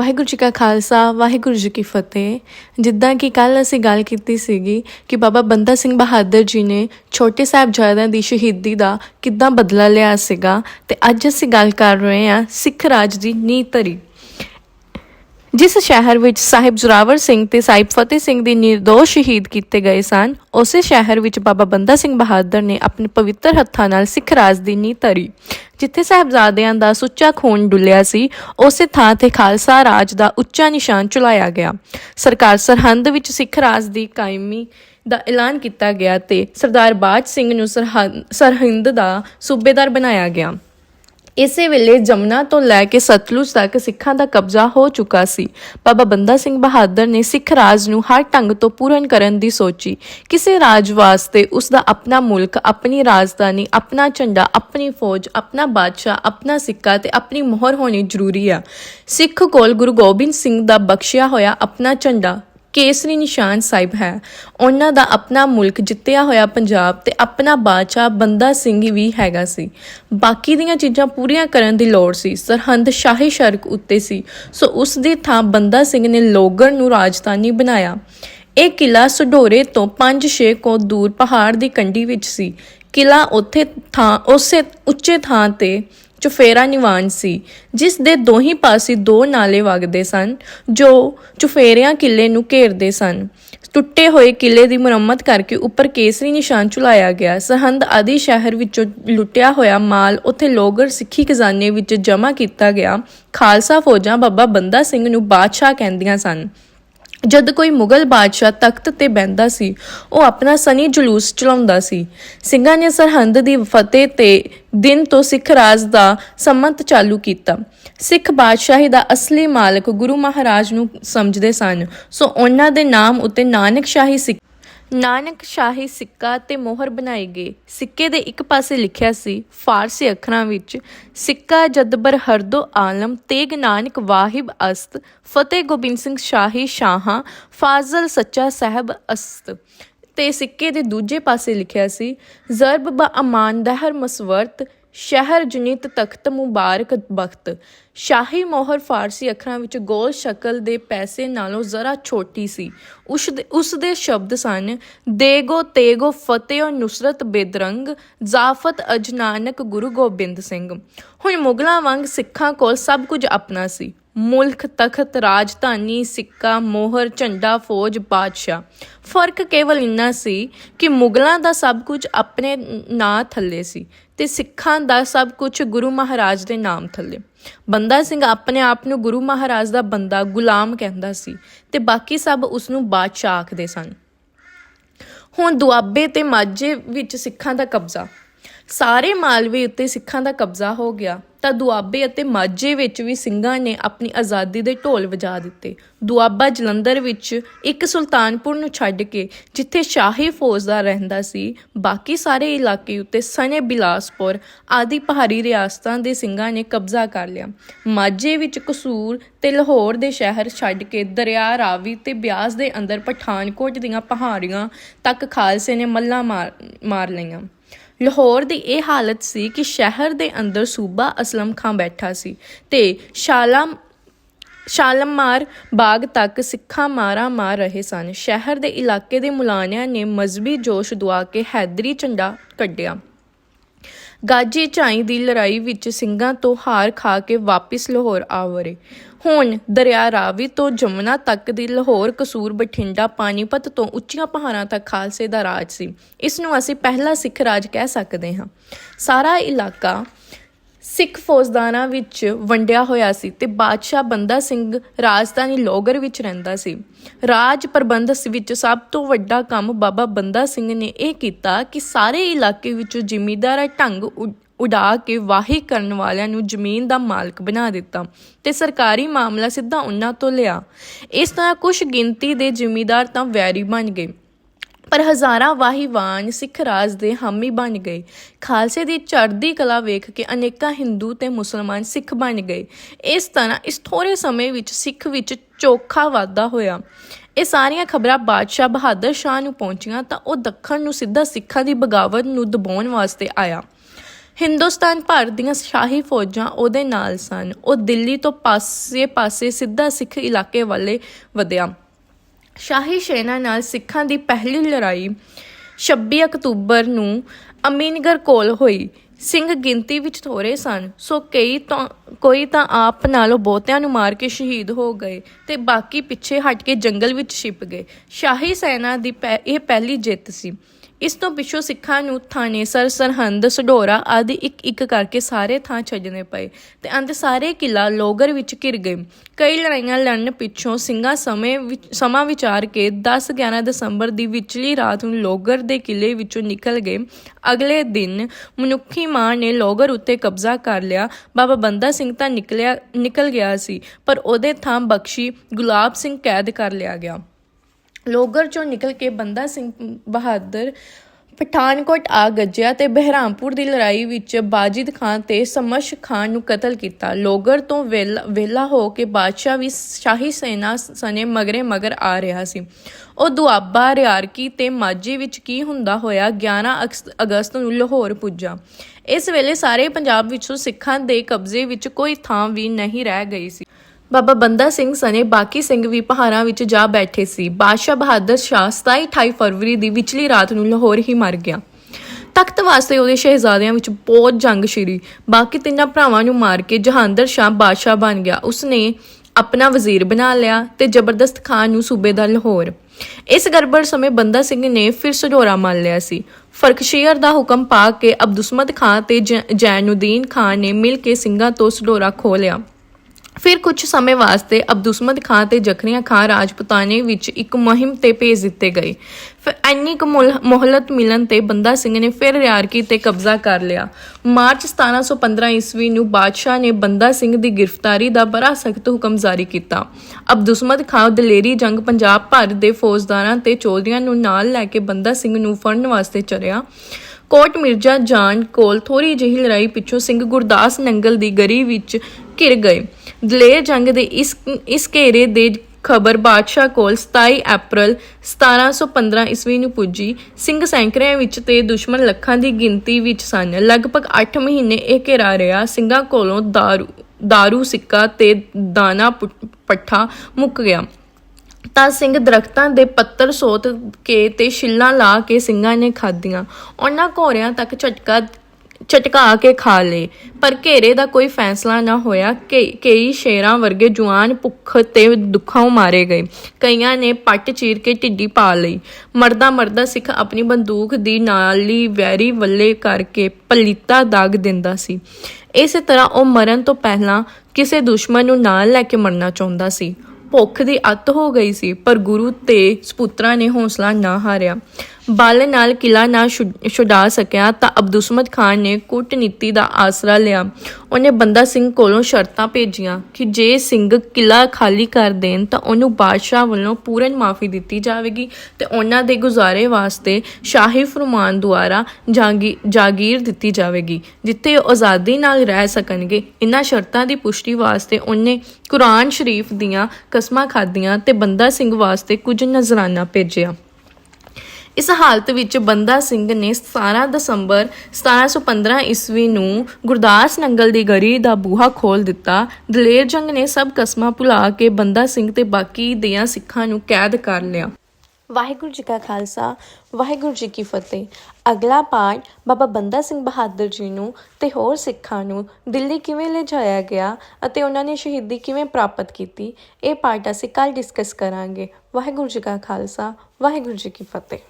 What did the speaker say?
ਵਾਹਿਗੁਰੂ ਜੀ ਕਾ ਖਾਲਸਾ, ਵਾਹਿਗੁਰੂ ਜੀ ਕੀ ਫਤਿਹ। ਜਿੱਦਾਂ ਕਿ ਕੱਲ ਅਸੀਂ ਗੱਲ ਕੀਤੀ ਸੀਗੀ ਕਿ ਬਾਬਾ ਬੰਦਾ ਸਿੰਘ ਬਹਾਦਰ ਜੀ ਨੇ ਛੋਟੇ ਸਾਹਿਬਜ਼ਾਦਿਆਂ ਦੀ ਸ਼ਹੀਦੀ ਦਾ ਕਿੱਦਾਂ ਬਦਲਾ ਲਿਆ ਸੀਗਾ। ਤੇ ਅੱਜ ਅਸੀਂ ਗੱਲ ਕਰ ਰਹੇ ਹਾਂ ਸਿੱਖ ਰਾਜ ਦੀ ਨੀਂਹ ਧਰੀ। ਜਿਸ ਸ਼ਹਿਰ ਵਿੱਚ ਸਾਹਿਬ ਜ਼ੋਰਾਵਰ ਸਿੰਘ ਤੇ ਸਾਹਿਬ ਫਤਿਹ ਸਿੰਘ ਦੀ ਨਿਰਦੋਸ਼ ਸ਼ਹੀਦ ਕੀਤੇ ਗਏ ਸਨ, ਉਸੇ ਸ਼ਹਿਰ ਵਿੱਚ ਬਾਬਾ ਬੰਦਾ ਸਿੰਘ ਬਹਾਦਰ ਨੇ ਆਪਣੇ ਪਵਿੱਤਰ ਹੱਥਾਂ ਨਾਲ ਸਿੱਖ ਰਾਜ ਦੀ ਨੀਂਹ ਧਰੀ, ਜਿੱਥੇ ਸਾਹਿਬਜ਼ਾਦਿਆਂ ਦਾ ਸੁੱਚਾ ਖੂਨ ਡੁੱਲਿਆ ਸੀ, ਉਸੇ ਥਾਂ ਤੇ ਖਾਲਸਾ ਰਾਜ ਦਾ ਉੱਚਾ ਨਿਸ਼ਾਨ ਚੁਲਾਇਆ ਗਿਆ। ਸਰਕਾਰ ਸਰਹੰਦ ਵਿੱਚ ਸਿੱਖ ਰਾਜ ਦੀ ਕਾਇਮੀ ਦਾ ਐਲਾਨ ਕੀਤਾ ਗਿਆ ਤੇ ਸਰਦਾਰ ਬਾਜ ਸਿੰਘ ਨੂੰ ਸਰਹੰਦ ਸਰਹਿੰਦ ਦਾ ਸੂਬੇਦਾਰ ਬਣਾਇਆ ਗਿਆ। ਇਸੇ ਵੇਲੇ ਜਮਨਾ ਤੋਂ ਲੈ ਕੇ ਸਤਲੁਜ ਤੱਕ ਸਿੱਖਾਂ ਦਾ ਕਬਜ਼ਾ ਹੋ ਚੁੱਕਾ ਸੀ। ਬਾਬਾ ਬੰਦਾ ਸਿੰਘ ਬਹਾਦਰ ਨੇ ਸਿੱਖ ਰਾਜ ਨੂੰ ਹਰ ਢੰਗ ਤੋਂ ਪੂਰਨ ਕਰਨ ਦੀ ਸੋਚੀ। ਕਿਸੇ ਰਾਜ ਵਾਸਤੇ ਉਸ ਦਾ ਆਪਣਾ ਮੁਲਕ, ਆਪਣੀ ਰਾਜਧਾਨੀ, ਆਪਣਾ ਝੰਡਾ, ਆਪਣੀ ਫੌਜ, ਆਪਣਾ ਬਾਦਸ਼ਾਹ, ਆਪਣਾ ਸਿੱਕਾ ਤੇ ਆਪਣੀ ਮੋਹਰ ਹੋਣੀ ਜ਼ਰੂਰੀ ਆ। ਸਿੱਖ ਕੋਲ ਗੁਰੂ ਗੋਬਿੰਦ ਸਿੰਘ ਦਾ ਬਖਸ਼ਿਆ ਹੋਇਆ ਆਪਣਾ ਝੰਡਾ ਕੇਸਰੀ ਨਿਸ਼ਾਨ ਸਾਹਿਬ ਹੈ। ਉਹਨਾਂ ਦਾ ਆਪਣਾ ਮੁਲਕ ਜਿੱਤਿਆ ਹੋਇਆ ਪੰਜਾਬ ਤੇ ਆਪਣਾ ਬਾਦਸ਼ਾਹ ਬੰਦਾ ਸਿੰਘ ਵੀ ਹੈਗਾ ਸੀ। ਬਾਕੀ ਦੀਆਂ ਚੀਜ਼ਾਂ ਪੂਰੀਆਂ ਕਰਨ ਦੀ ਲੋੜ ਸੀ। ਸਰਹੰਦ ਸ਼ਾਹੀ ਸ਼ਰਕ ਉੱਤੇ ਸੀ। ਸੋ ਉਸ ਦੀ ਥਾਂ ਬੰਦਾ ਸਿੰਘ ਨੇ ਲੋਗਰ ਨੂੰ ਰਾਜਧਾਨੀ ਬਣਾਇਆ। ਇਹ ਕਿਲਾ ਸਡੋਰੇ ਤੋਂ 5-6 ਕੋ ਦੂਰ ਪਹਾੜ ਦੀ ਕੰਢੀ ਵਿੱਚ ਸੀ। ਕਿਲਾ ਉੱਥੇ ਥਾਂ, ਉਸੇ ਉੱਚੇ ਥਾਂ ਤੇ ਚੁਫੇਰਾ ਨਿਵਾਨ ਸੀ, ਜਿਸ ਦੇ ਦੋਹੀਂ ਪਾਸੇ ਦੋ ਨਾਲੇ ਵਗਦੇ ਸਨ, ਜੋ ਚੁਫੇਰਿਆਂ ਕਿਲੇ ਨੂੰ ਘੇਰਦੇ ਸਨ। ਟੁੱਟੇ ਹੋਏ ਕਿਲੇ ਦੀ ਮੁਰੰਮਤ ਕਰਕੇ ਉੱਪਰ ਕੇਸਰੀ ਨਿਸ਼ਾਨ ਚੁਲਾਇਆ ਗਿਆ। ਸਰਹੰਦ ਆਦਿ ਸ਼ਹਿਰ ਵਿੱਚੋਂ ਲੁੱਟਿਆ ਹੋਇਆ ਮਾਲ ਉੱਥੇ ਲੋਗਰ ਸਿੱਖੀ ਖਜ਼ਾਨੇ ਵਿੱਚ ਜਮ੍ਹਾਂ ਕੀਤਾ ਗਿਆ। ਖਾਲਸਾ ਫੌਜਾਂ ਬਾਬਾ ਬੰਦਾ ਸਿੰਘ ਨੂੰ ਬਾਦਸ਼ਾਹ ਕਹਿੰਦੀਆਂ ਸਨ। ਜਦ ਕੋਈ ਮੁਗਲ ਬਾਦਸ਼ਾਹ ਤਖਤ ਤੇ ਬੈੰਦਾ ਸੀ, ਉਹ ਆਪਣਾ ਸਨੀ ਜਲੂਸ ਚਲਾਉਂਦਾ ਸੀ। ਸਿੰਘਾਂ ਨੇ ਸਰਹੰਦ ਦੀ ਫਤਿਹ ਤੇ ਦਿਨ ਤੋਂ ਸਿੱਖ ਰਾਜ ਦਾ ਸੰਮਤ ਚਾਲੂ ਕੀਤਾ। ਸਿੱਖ ਬਾਦਸ਼ਾਹੀ ਦਾ ਅਸਲੀ ਮਾਲਕ ਗੁਰੂ ਮਹਾਰਾਜ ਨੂੰ ਸਮਝਦੇ ਸਨ। ਸੋ ਉਹਨਾਂ ਦੇ ਨਾਮ ਉੱਤੇ ਨਾਨਕ ਸ਼ਾਹੀ ਸਿੱਖ ਨਾਨਕ ਸ਼ਾਹੀ ਸਿੱਕਾ ਤੇ ਮੋਹਰ ਬਣਾਏ ਗਏ। ਸਿੱਕੇ ਦੇ ਇੱਕ ਪਾਸੇ ਲਿਖਿਆ ਸੀ, ਫਾਰਸੀ ਅੱਖਰਾਂ ਵਿੱਚ, ਸਿੱਕਾ ਜਦਬਰ ਹਰਦੋ ਆਲਮ, ਤੇਗ ਨਾਨਕ ਵਾਹਿਬ ਅਸਤ, ਫਤਿਹ ਗੋਬਿੰਦ ਸਿੰਘ ਸ਼ਾਹੀ ਸ਼ਾਹਾਂ, ਫਾਜ਼ਲ ਸੱਚਾ ਸਾਹਿਬ ਅਸਤ। ਤੇ ਸਿੱਕੇ ਦੇ ਦੂਜੇ ਪਾਸੇ ਲਿਖਿਆ ਸੀ, ਜ਼ਰਬ ਬ ਅਮਾਨ ਦਹਰ ਮਸਵਰਤ ਸ਼ਹਿਰ ਜੁਨੀਤ ਤਖਤ ਮੁਬਾਰਕ ਬਖਤ। ਸ਼ਾਹੀ ਮੋਹਰ ਫਾਰਸੀ ਅੱਖਰਾਂ ਵਿੱਚ ਗੋਲ ਸ਼ਕਲ ਦੇ ਪੈਸੇ ਨਾਲੋਂ ਜ਼ਰਾ ਛੋਟੀ ਸੀ। ਉਸ ਉਸ ਦੇ ਸ਼ਬਦ ਸਨ, ਦੇਗੋ ਤੇਗੋ ਫਤਿਹ ਔਰ ਨੁਸਰਤ ਬੇਦਰੰਗ, ਜ਼ਾਫਤ ਅਜਨਾਨਕ ਗੁਰੂ ਗੋਬਿੰਦ ਸਿੰਘ। ਹੁਣ ਮੁਗਲਾਂ ਵਾਂਗ ਸਿੱਖਾਂ ਕੋਲ ਸਭ ਕੁਝ ਆਪਣਾ ਸੀ। ਮੁਲਕ ਤਖਤ, ਰਾਜਧਾਨੀ, ਸਿੱਕਾ, ਮੋਹਰ, ਝੰਡਾ ਫੌਜ, ਬਾਦਸ਼ਾਹ। ਫ਼ਰਕ ਕੇਵਲ ਇੰਨਾ ਸੀ ਕਿ ਮੁਗਲਾਂ ਦਾ ਸਭ ਕੁਝ ਆਪਣੇ ਨਾਂ ਥੱਲੇ ਸੀ ਤੇ ਸਿੱਖਾਂ ਦਾ ਸਭ ਕੁਝ ਗੁਰੂ ਮਹਾਰਾਜ ਦੇ ਨਾਮ ਥੱਲੇ। ਬੰਦਾ ਸਿੰਘ ਆਪਣੇ ਆਪ ਨੂੰ ਗੁਰੂ ਮਹਾਰਾਜ ਦਾ ਬੰਦਾ, ਗੁਲਾਮ ਕਹਿੰਦਾ ਸੀ ਤੇ ਬਾਕੀ ਸਭ ਉਸ ਨੂੰ ਬਾਦਸ਼ਾਹ ਆਖਦੇ ਸਨ। ਹੁਣ ਦੁਆਬੇ ਤੇ ਮਾਝੇ ਵਿੱਚ ਸਿੱਖਾਂ ਦਾ ਕਬਜ਼ਾ। ਸਾਰੇ ਮਾਲਵੇ ਉੱਤੇ ਸਿੱਖਾਂ ਦਾ ਕਬਜ਼ਾ ਹੋ ਗਿਆ, ਤਾਂ ਦੁਆਬੇ ਅਤੇ ਮਾਝੇ ਵਿੱਚ ਵੀ ਸਿੰਘਾਂ ਨੇ ਆਪਣੀ ਆਜ਼ਾਦੀ ਦੇ ਢੋਲ ਵਜਾ ਦਿੱਤੇ। ਦੁਆਬਾ ਜਲੰਧਰ ਵਿੱਚ ਇੱਕ ਸੁਲਤਾਨਪੁਰ ਨੂੰ ਛੱਡ ਕੇ, ਜਿੱਥੇ ਸ਼ਾਹੀ ਫੌਜਦਾਰ ਰਹਿੰਦਾ ਸੀ, ਬਾਕੀ ਸਾਰੇ ਇਲਾਕੇ ਉੱਤੇ ਸਨੇ ਬਿਲਾਸਪੁਰ ਆਦਿ ਪਹਾੜੀ ਰਿਆਸਤਾਂ ਦੇ ਸਿੰਘਾਂ ਨੇ ਕਬਜ਼ਾ ਕਰ ਲਿਆ। ਮਾਝੇ ਵਿੱਚ ਕਸੂਰ ਤੇ ਲਾਹੌਰ ਦੇ ਸ਼ਹਿਰ ਛੱਡ ਕੇ ਦਰਿਆ, ਰਾਵੀ ਤੇ ਬਿਆਸ ਦੇ ਅੰਦਰ ਪਠਾਨਕੋਟ ਦੀਆਂ ਪਹਾੜੀਆਂ ਤੱਕ ਖਾਲਸੇ ਨੇ ਮੱਲਾ ਮਾਰ ਮਾਰ ਲਈਆਂ। ਲਾਹੌਰ ਦੀ ਇਹ ਹਾਲਤ ਸੀ ਕਿ ਸ਼ਹਿਰ ਦੇ ਅੰਦਰ ਸੂਬਾ ਅਸਲਮ ਖਾਂ ਬੈਠਾ ਸੀ ਤੇ ਸ਼ਾਲਾ ਸ਼ਾਲਮਾਰ ਬਾਗ ਤੱਕ ਸਿੱਖਾਂ ਮਾਰਾ ਮਾਰ ਰਹੇ ਸਨ। ਸ਼ਹਿਰ ਦੇ ਇਲਾਕੇ ਦੇ ਮੁਲਾਨਿਆਂ ਨੇ ਮਜ਼ਬੀ ਜੋਸ਼ ਦੁਆ ਕੇ ਹੈਦਰੀ ਝੰਡਾ ਕੱਢਿਆ। ਗਾਜੀ ਝਾਈ ਦੀ ਲੜਾਈ ਵਿੱਚ ਸਿੰਘਾਂ ਤੋਂ ਹਾਰ ਖਾ ਕੇ ਵਾਪਿਸ ਲਾਹੌਰ ਆ ਵਰੇ। ਹੁਣ ਦਰਿਆ ਰਾਵੀ ਤੋਂ ਜਮਨਾ ਤੱਕ ਦੀ ਲਾਹੌਰ ਕਸੂਰ ਬਠਿੰਡਾ ਪਾਣੀਪਤ ਤੋਂ ਉੱਚੀਆਂ ਪਹਾੜਾਂ ਤੱਕ ਖਾਲਸੇ ਦਾ ਰਾਜ ਸੀ। ਇਸ ਨੂੰ ਅਸੀਂ ਪਹਿਲਾ ਸਿੱਖ ਰਾਜ ਕਹਿ ਸਕਦੇ ਹਾਂ। ਸਾਰਾ ਇਲਾਕਾ ਸਿੱਖ ਫੌਜਦਾਰਾਂ ਵਿੱਚ ਵੰਡਿਆ ਹੋਇਆ ਸੀ ਤੇ ਬਾਦਸ਼ਾਹ ਬੰਦਾ ਸਿੰਘ ਰਾਜਧਾਨੀ ਲੋਗਰ ਵਿੱਚ ਰਹਿੰਦਾ ਸੀ। ਰਾਜ ਪ੍ਰਬੰਧ ਵਿੱਚ ਸਭ ਤੋਂ ਵੱਡਾ ਕੰਮ ਬਾਬਾ ਬੰਦਾ ਸਿੰਘ ਨੇ ਇਹ ਕੀਤਾ ਕਿ ਸਾਰੇ ਇਲਾਕੇ ਵਿੱਚੋਂ ਜ਼ਿਮੀਂਦਾਰਾ ਢੰਗ ਉ- ਉਡਾ ਕੇ ਵਾਹੀ ਕਰਨ ਵਾਲਿਆਂ ਨੂੰ ਜ਼ਮੀਨ ਦਾ ਮਾਲਕ ਬਣਾ ਦਿੱਤਾ ਤੇ ਸਰਕਾਰੀ ਮਾਮਲਾ ਸਿੱਧਾ ਉਹਨਾਂ ਤੋਂ ਲਿਆ। ਇਸ ਤਰ੍ਹਾਂ ਕੁਝ ਗਿਣਤੀ ਦੇ ਜ਼ਿਮੀਂਦਾਰ ਤਾਂ ਵੈਰੀ ਬਣ ਗਏ। ਪਰ ਹਜ਼ਾਰਾਂ ਵਾਹੀਵਾਨ ਸਿੱਖ ਰਾਜ ਦੇ ਹਾਮੀ ਬਣ ਗਏ। ਖਾਲਸੇ ਦੀ ਚੜ੍ਹਦੀ ਕਲਾ ਵੇਖ ਕੇ ਅਨੇਕਾਂ ਹਿੰਦੂ ਤੇ ਮੁਸਲਮਾਨ ਸਿੱਖ ਬਣ ਗਏ। ਇਸ ਤਰ੍ਹਾਂ ਇਸ ਥੋੜੇ ਸਮੇਂ ਵਿੱਚ ਸਿੱਖ ਵਿੱਚ ਚੋਖਾ ਵਾਧਾ ਹੋਇਆ। ਇਹ ਸਾਰੀਆਂ ਖਬਰਾਂ ਬਾਦਸ਼ਾਹ ਬਹਾਦਰ ਸ਼ਾਹ ਨੂੰ ਪਹੁੰਚੀਆਂ ਤਾਂ ਉਹ ਦੱਖਣ ਨੂੰ ਸਿੱਧਾ ਸਿੱਖਾਂ ਦੀ ਬਗਾਵਤ ਨੂੰ ਦਬਾਉਣ ਵਾਸਤੇ ਆਇਆ। ਹਿੰਦੁਸਤਾਨ ਭਾਰਤ ਦੀਆਂ ਸ਼ਾਹੀ ਫੌਜਾਂ ਉਹਦੇ ਨਾਲ ਸਨ। ਉਹ ਦਿੱਲੀ ਤੋਂ ਪਾਸੇ-ਪਾਸੇ ਸਿੱਧਾ ਸਿੱਖ ਇਲਾਕੇ ਵੱਲੇ ਵਧਿਆ। ਸ਼ਾਹੀ ਸੈਨਾ ਨਾਲ ਸਿੱਖਾਂ ਦੀ ਪਹਿਲੀ ਲੜਾਈ 26 ਅਕਤੂਬਰ ਨੂੰ ਅਮੀਨਗਰ ਕੋਲ ਹੋਈ। ਸਿੰਘ ਗਿਣਤੀ ਵਿੱਚ ਥੋੜੇ ਸਨ, ਸੋ ਕਈ ਤਾਂ, ਕੋਈ ਤਾਂ ਆਪ ਨਾਲੋਂ ਬਹੁਤਿਆਂ ਨੂੰ ਮਾਰ ਕੇ ਸ਼ਹੀਦ ਹੋ ਗਏ ਤੇ ਬਾਕੀ ਪਿੱਛੇ ਹਟ ਕੇ ਜੰਗਲ ਵਿੱਚ ਛਿਪ ਗਏ। ਸ਼ਾਹੀ ਸੈਨਾ ਦੀ ਪਹਿ- ਇਹ ਪਹਿਲੀ ਜਿੱਤ ਸੀ। ਇਸ ਤੋਂ ਪਿੱਛੋਂ ਸਿੱਖਾਂ ਨੂੰ ਥਾਣੇਸਰ ਸਰਹੰਦ ਸਡੋਰਾ ਆਦਿ ਇੱਕ ਇੱਕ ਕਰਕੇ ਸਾਰੇ ਥਾਂ ਛੱਡਣੇ ਪਏ ਤੇ ਅੰਤ ਸਾਰੇ ਕਿਲਾ ਲੋਗਰ ਵਿੱਚ ਘਿਰ ਗਏ। ਕਈ ਲੜਾਈਆਂ ਲੜਨ ਪਿੱਛੋਂ ਸਿੰਘਾਂ ਸਮੇਂ ਸਮਾਂ ਵਿਚਾਰ ਕੇ 10-11 ਦਸੰਬਰ ਦੀ ਵਿਚਲੀ ਰਾਤ ਨੂੰ ਲੋਗਰ ਦੇ ਕਿਲੇ ਵਿੱਚੋਂ ਨਿਕਲ ਗਏ। ਅਗਲੇ ਦਿਨ ਮਨੁੱਖੀ ਮਾਂ ਨੇ ਲੋਗਰ ਉੱਤੇ ਕਬਜ਼ਾ ਕਰ ਲਿਆ। ਬਾਬਾ ਬੰਦਾ ਸਿੰਘ ਤਾਂ ਨਿਕਲਿਆ, ਨਿਕਲ ਗਿਆ ਸੀ, ਪਰ ਉਹਦੇ ਥਾਂ ਬਖਸ਼ੀ ਗੁਲਾਬ ਸਿੰਘ ਕੈਦ ਕਰ ਲਿਆ ਗਿਆ। ਲੋਗਰ ਚੋਂ ਨਿਕਲ ਕੇ ਬੰਦਾ ਸਿੰਘ ਬਹਾਦਰ ਪਠਾਨਕੋਟ ਆ ਗੱਜਿਆ ਤੇ ਬਹਿਰਾਮਪੁਰ ਦੀ ਲੜਾਈ ਵਿੱਚ ਬਾਜਿਦ ਖਾਨ ਤੇ ਸਮਸ਼ ਖਾਨ ਨੂੰ ਕਤਲ ਕੀਤਾ। ਲੋਗਰ ਤੋਂ ਵੇਲਾ ਵੇਲਾ ਹੋ ਕੇ ਬਾਦਸ਼ਾਹ ਵੀ ਸ਼ਾਹੀ ਸੈਨਾ ਸਨੇ ਮਗਰੇ ਮਗਰ ਆ ਰਿਹਾ ਸੀ। ਉਹ ਦੁਆਬਾ, ਰਿਆਰਕੀ ਤੇ ਮਾਝੇ ਵਿੱਚ ਕੀ ਹੁੰਦਾ ਹੋਇਆ 11 ਅਗਸਤ- ਅਗਸਤ ਨੂੰ ਲਾਹੌਰ ਪੁੱਜਾ। ਇਸ ਵੇਲੇ ਸਾਰੇ ਪੰਜਾਬ ਵਿੱਚੋਂ ਸਿੱਖਾਂ ਦੇ ਕਬਜ਼ੇ ਵਿੱਚ ਕੋਈ ਥਾਂ ਵੀ ਨਹੀਂ ਰਹਿ ਗਈ ਸੀ। ਬਾਬਾ ਬੰਦਾ ਸਿੰਘ ਸਨੇ ਬਾਕੀ ਸਿੰਘ ਵੀ ਪਹਾੜਾਂ ਵਿੱਚ ਜਾ ਬੈਠੇ ਸੀ। ਬਾਦਸ਼ਾਹ ਬਹਾਦਰ ਸ਼ਾਹ 27 28 ਫਰਵਰੀ ਦੀ ਵਿਚਲੀ ਰਾਤ ਨੂੰ ਲਾਹੌਰ ਹੀ ਮਰ ਗਿਆ। ਤਖਤ ਵਾਸਤੇ ਉਹਦੇ ਸ਼ਹਿਜ਼ਾਦਿਆਂ ਵਿੱਚ ਬਹੁਤ ਜੰਗ ਛਿੜੀ ਬਾਕੀ ਤਿੰਨਾਂ ਭਰਾਵਾਂ ਨੂੰ ਮਾਰ ਕੇ ਜਹਾਂਦਰ ਸ਼ਾਹ ਬਾਦਸ਼ਾਹ ਬਣ ਗਿਆ। ਉਸਨੇ ਆਪਣਾ ਵਜ਼ੀਰ ਬਣਾ ਲਿਆ ਤੇ ਜ਼ਬਰਦਸਤ ਖਾਨ ਨੂੰ ਸੂਬੇਦਾਰ ਲਾਹੌਰ। ਇਸ ਗੜਬੜ ਸਮੇਂ ਬੰਦਾ ਸਿੰਘ ਨੇ ਫਿਰ ਸਡੋਰਾ ਮੰਨ ਲਿਆ ਸੀ। ਫਰਕਸ਼ੀਰ ਦਾ ਹੁਕਮ ਪਾ ਕੇ ਅਬਦੁਸਮਦ ਖਾਨ ਤੇ ਜੈ- ਜੈਨੂਦੀਨ ਖਾਨ ਨੇ ਮਿਲ ਕੇ ਸਿੰਘਾਂ ਤੋਂ ਸਡੋਰਾ ਖੋਹ ਲਿਆ। ਫਿਰ ਕੁਝ ਸਮੇਂ ਵਾਸਤੇ ਅਬਦੁਸਮਦ ਖਾਨ ਤੇ ਜਖਰੀਆ ਖਾਨ ਰਾਜਪੂਤਾਨੇ ਵਿੱਚ ਇੱਕ ਮੁਹਿੰਮ ਤੇ ਭੇਜ ਦਿੱਤੇ ਗਏ। ਫਿਰ ਇੰਨੀ ਕੁ ਮੁਲ- ਮਿਲਣ ਤੇ ਬੰਦਾ ਸਿੰਘ ਨੇ ਫਿਰ ਰਿਆਰਕੀ ਤੇ ਕਬਜ਼ਾ ਕਰ ਲਿਆ। ਮਾਰਚ 1715 ਈਸਵੀ ਨੂੰ ਬਾਦਸ਼ਾਹ ਨੇ ਬੰਦਾ ਸਿੰਘ ਦੀ ਗ੍ਰਿਫਤਾਰੀ ਦਾ ਬੜਾ ਸਖਤ ਹੁਕਮ ਜਾਰੀ ਕੀਤਾ। ਅਬਦੁਸਮਦ ਖਾਨ ਦਲੇਰੀ ਜੰਗ ਪੰਜਾਬ ਭਰ ਦੇ ਫੌਜਦਾਰਾਂ ਤੇ ਚੌਧਰੀਆਂ ਨੂੰ ਨਾਲ ਲੈ ਕੇ ਬੰਦਾ ਸਿੰਘ ਨੂੰ ਫੜਨ ਵਾਸਤੇ ਚੜਿਆ ਕੋਟ ਮਿਰਜ਼ਾ ਜਾਨ ਕੋਲ ਥੋੜੀ ਜਿਹੀ ਲੜਾਈ ਪਿੱਛੋਂ ਸਿੰਘ ਗੁਰਦਾਸ ਨੰਗਲ ਦੀ ਗਰੀ ਵਿੱਚ ਘਿਰ ਗਏ। ਦਲੇਰ ਜੰਗ ਦੇ ਇਸ ਇਸ ਘੇਰੇ ਦੇ ਖਬਰ ਬਾਦਸ਼ਾਹ ਕੋਲ 27 ਅਪ੍ਰੈਲ 1715 ਈਸਵੀ ਨੂੰ ਪੁੱਜੀ। ਸਿੰਘ ਸੈਂਕੜਿਆਂ ਵਿੱਚ ਤੇ ਦੁਸ਼ਮਣ ਲੱਖਾਂ ਦੀ ਗਿਣਤੀ ਵਿੱਚ ਸਨ। ਲਗਭਗ 8 ਮਹੀਨੇ ਇਹ ਘੇਰਾ ਰਿਹਾ। ਸਿੰਘਾਂ ਕੋਲੋਂ ਦਾਰੂ ਦਾਰੂ ਸਿੱਕਾ ਤੇ ਦਾਣਾ ਪੁ- ਪੱਠਾ ਮੁੱਕ ਗਿਆ। ਤਾਂ ਸਿੰਘ ਦਰਖਤਾਂ ਦੇ ਪੱਤਰ ਸੋਤ ਕੇ ਤੇ ਛਿੱਲਾਂ ਲਾ ਕੇ ਸਿੰਘਾਂ ਨੇ ਖਾਧੀਆਂ। ਉਹਨਾਂ ਘੋੜਿਆਂ ਤੱਕ ਝਟਕਾ ਝਟਕਾ ਕੇ ਖਾ ਲਏ। ਪਰ ਘੇਰੇ ਦਾ ਕੋਈ ਫੈਸਲਾ ਨਾ ਹੋਇਆ ਕਈ ਕਈ ਸ਼ੇਰਾਂ ਵਰਗੇ ਜਵਾਨ ਭੁੱਖ ਤੇ ਦੁੱਖਾਂ ਮਾਰੇ ਗਏ। ਕਈਆਂ ਨੇ ਪੱਟ ਚੀਰ ਕੇ ਢਿੱਡੀ ਪਾ ਲਈ। ਮਰਦਾ ਮਰਦਾ ਸਿੱਖ ਆਪਣੀ ਬੰਦੂਕ ਦੀ ਨਾਲੀ ਵੈਰੀ ਵੱਲੇ ਕਰਕੇ ਪਲੀਤਾ ਦਾਗ ਦਿੰਦਾ ਸੀ। ਇਸੇ ਤਰ੍ਹਾਂ ਉਹ ਮਰਨ ਤੋਂ ਪਹਿਲਾਂ ਕਿਸੇ ਦੁਸ਼ਮਣ ਨੂੰ ਨਾਲ ਲੈ ਕੇ ਮਰਨਾ ਚਾਹੁੰਦਾ ਸੀ। ਭੁੱਖ ਦੀ ਅੱਤ ਹੋ ਗਈ ਸੀ ਪਰ ਗੁਰੂ ਤੇ ਸਪੁੱਤਰਾਂ ਨੇ ਹੌਸਲਾ ਨਾ ਹਾਰਿਆ। ਬਲ ਨਾਲ ਕਿਲਾ ਨਾ ਛੁ- ਛੁਡਾ ਸਕਿਆ ਤਾਂ ਅਬਦੁਸਮਤ ਖਾਨ ਨੇ ਕੂਟਨੀਤੀ ਦਾ ਆਸਰਾ ਲਿਆ। ਉਹਨੇ ਬੰਦਾ ਸਿੰਘ ਕੋਲੋਂ ਸ਼ਰਤਾਂ ਭੇਜੀਆਂ ਕਿ ਜੇ ਸਿੰਘ ਕਿਲਾ ਖਾਲੀ ਕਰ ਦੇਣ ਤਾਂ ਉਹਨੂੰ ਬਾਦਸ਼ਾਹ ਵੱਲੋਂ ਪੂਰਨ ਮਾਫੀ ਦਿੱਤੀ ਜਾਵੇਗੀ ਤੇ ਉਹਨਾਂ ਦੇ ਗੁਜ਼ਾਰੇ ਵਾਸਤੇ ਸ਼ਾਹੀ ਫਰਮਾਨ ਦੁਆਰਾ ਜਾਂਗੀ- ਜਾਗੀਰ ਦਿੱਤੀ ਜਾਵੇਗੀ, ਜਿੱਥੇ ਉਹ ਆਜ਼ਾਦੀ ਨਾਲ ਰਹਿ ਸਕਣਗੇ। ਇਨ੍ਹਾਂ ਸ਼ਰਤਾਂ ਦੀ ਪੁਸ਼ਟੀ ਵਾਸਤੇ ਉਹਨੇ ਕੁਰਾਨ ਸ਼ਰੀਫ ਦੀਆਂ ਕਸਮਾਂ ਖਾਧੀਆਂ ਤੇ ਬੰਦਾ ਸਿੰਘ ਵਾਸਤੇ ਕੁਝ ਨਜ਼ਰਾਨਾ ਭੇਜਿਆ। ਇਸ ਹਾਲਤ ਵਿੱਚ ਬੰਦਾ ਸਿੰਘ ਨੇ 17 ਦਸੰਬਰ 1715 ਈਸਵੀ ਨੂੰ ਗੁਰਦਾਸ ਨੰਗਲ ਦੀ ਗਰੀ ਦਾ ਬੂਹਾ ਖੋਲ ਦਿੱਤਾ। ਦਲੇਰ ਜੰਗ ਨੇ ਸਭ ਕਸਮਾਂ ਭੁਲਾ ਕੇ ਬੰਦਾ ਸਿੰਘ ਤੇ ਬਾਕੀ ਦੀਆਂ ਸਿੱਖਾਂ ਨੂੰ ਕੈਦ ਕਰ ਲਿਆ। ਵਾਹਿਗੁਰੂ ਜੀ ਕਾ ਖਾਲਸਾ, ਵਾਹਿਗੁਰੂ ਜੀ ਕੀ ਫਤਿਹ। ਅਗਲਾ ਪਾਠ ਬਾਬਾ ਬੰਦਾ ਸਿੰਘ ਬਹਾਦਰ ਜੀ ਨੂੰ ਤੇ ਹੋਰ ਸਿੱਖਾਂ ਨੂੰ ਦਿੱਲੀ ਕਿਵੇਂ ਲਿਜਾਇਆ ਗਿਆ ਅਤੇ ਉਹਨਾਂ ਨੇ ਸ਼ਹੀਦੀ ਕਿਵੇਂ ਪ੍ਰਾਪਤ ਕੀਤੀ, ਇਹ ਪਾਠ ਅਸੀਂ ਕੱਲ ਡਿਸਕਸ ਕਰਾਂਗੇ। ਵਾਹਿਗੁਰੂ ਜੀ ਕਾ ਖਾਲਸਾ, ਵਾਹਿਗੁਰੂ ਜੀ ਕੀ ਫਤਿਹ।